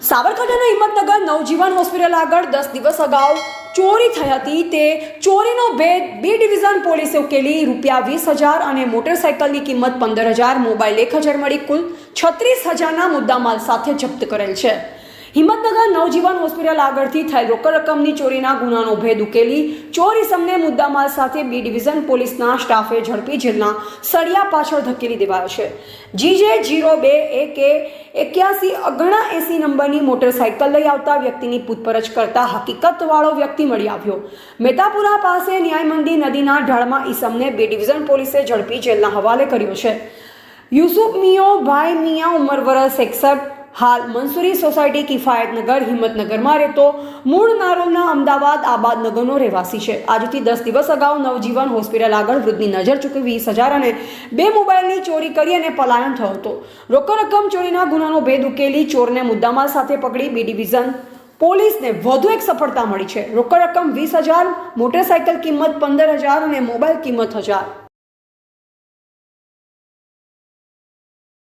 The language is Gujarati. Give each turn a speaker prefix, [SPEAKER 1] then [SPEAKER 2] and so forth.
[SPEAKER 1] સાબરકાંઠાના હિંમતનગર નવજીવન હોસ્પિટલ આગળ દસ દિવસ અગાઉ ચોરી થઈ હતી. તે ચોરીનો ભેદ બી ડિવિઝન પોલીસે ઉકેલી. રૂપિયા વીસ હજાર અને મોટરસાયકલની કિંમત પંદર હજાર મોબાઈલ એક હજાર મળી કુલ છત્રીસ હજારના મુદ્દામાલ સાથે જપ્ત કરેલ છે. હિંમતનગર નવજીવન હોસ્પિટલ આગળથી થયેલ રોકડ રકમની ચોરીના ગુનાનો ભેદ ઉકેલી ચોરી સમને મુદ્દામાલ સાથે બી ડિવિઝન પોલીસના સ્ટાફે ઝડપી જેલના સળિયા પાછળ ધકેલી દેવાયો છે. જીજે જીરો બે એકે એક્યાસી અગણા એસી નંબરની મોટરસાયકલ લઈ આવતા વ્યક્તિની પૂછપરછ કરતા હકીકતવાળો વ્યક્તિ મળી આવ્યો. મેતાપુરા પાસે ન્યાયમંદી નદીના ઢાળમાં ઈસમને બે ડિવિઝન પોલીસે ઝડપી જેલના હવાલે કર્યો છે. યુસુફ મિયો ભાઈ મિયા ઉંમર વરસ એકસઠ હાલ મંસૂરી સોસાયટી કિફાયતનગર હિંમતનગરમાં રહેતો મૂળ નારોલના અમદાવાદ આબાદનગરનો રહેવાસી છે. આજથી દસ દિવસ અગાઉ નવજીવન હોસ્પિટલ આગળ વૃદ્ધની નજર ચૂકી વીસ હજાર અને બે મોબાઈલની ચોરી કરી અને પલાયન થયો હતો. રોકડ રકમ ચોરીના ગુનાનો ભેદ ઉકેલી ચોરને મુદ્દામાલ સાથે પકડી બી ડિવિઝન પોલીસને વધુ એક સફળતા મળી છે. રોકડ રકમ વીસ હજાર, મોટરસાયકલ કિંમત પંદર હજાર અને મોબાઈલ કિંમત હજાર.